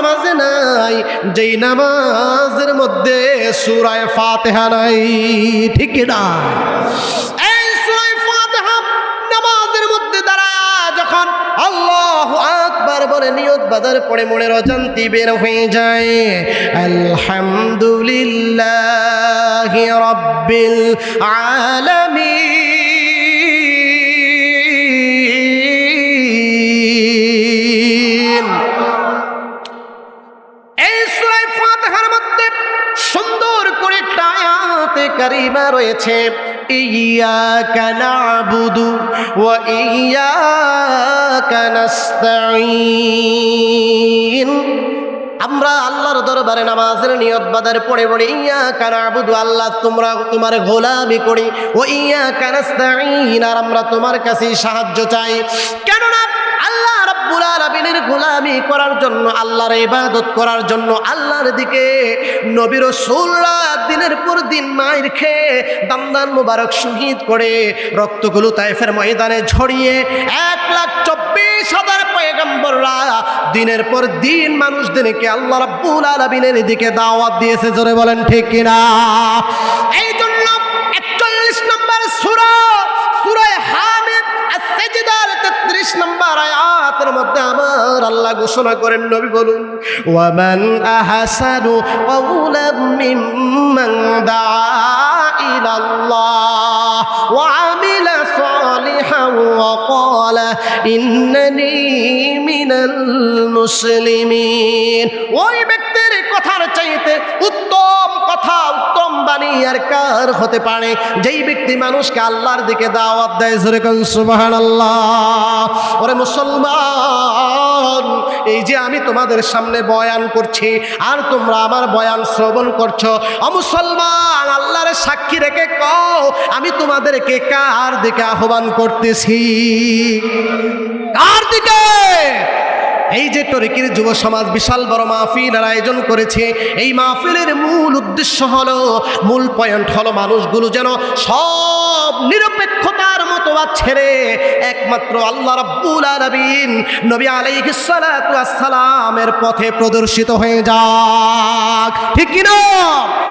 নামাজ নাই, যেই নামাজের মধ্যে সুরায় ফাতিহা নাই, ঠিক না? মধ্যে যখন বলে বাজার পড়ে বের হয়ে যায়, আলহামদুলিল্লাহ আয়াতে কারিমা রয়েছে ইয়াকা নাবুদু ওয়া ইয়াকা নাস্তাঈন। আমরা আল্লাহর দরবারে নামাজের নিয়ত বাদার পড়ে পড়ে ইয়া কানা আবুদু আল্লাহ তোমরা তোমার গোলামি করি। ও ইয়া কানাস্তাঈন আর আমরা তোমার কাছে সাহায্য চাই। কেননা গোলামি করার জন্য, আল্লাহর ইবাদত করার জন্য, আল্লাহর দিকে নবী রাসূলরা দিনের পর দিন মায়ের খেয়ে দান্দান মুবারক শহীদ করে রক্তগুলো তাইফের ময়দানে ঝরিয়ে এক লাখ চব্বিশ হাজার পয়গম্বররা দিনের পর দিন মানুষদেরকে আল্লাহ রাব্বুল আলামিনের দিকে দাওয়াত দিয়েছে। জোরে বলেন ঠিক কিনা? এই আয়াতের মধ্যে আমার আল্লাহ ঘোষণা করেন, নবী বলুন, ওয়ামান আহসানু কাওলাম মিম্মান দাআ ইলাল্লাহ ওয়া আমিলা সালিহান ওয়া ক্বালা, ইন্নানি মিনাল ওই ব্যক্তির কথার চাইতে উত্তম আর কার হতে পারে? যেই ব্যক্তি মানুষকে আল্লাহর দিকে দাওয়াত দেয় সুবাহান আল্লাহ ওরে মুসলমান, এই যে আমি তোমাদের সামনে বয়ান করছি, আর তোমরা আমার বয়ান শ্রবণ করছ অমুসলমান আল্লাহর সাক্ষী রেখে কও, আমি তোমাদেরকে কার দিকে আহ্বান করতেছি? কার দিকে? এই যে টরিকির যুব সমাজ বিশাল বড় মাহফিলের আয়োজন করেছে, এই মাহফিলের মূল উদ্দেশ্য হলো, মূল পয়েন্ট হলো মানুষগুলো যেন সব নিরপেক্ষতার মতো ছেড়ে একমাত্র আল্লাহ রাব্বুল আলামিন নবী আলাইহিস সালাতু সালামের পথে প্রদর্শিত হয়ে যাক। ঠিক কি না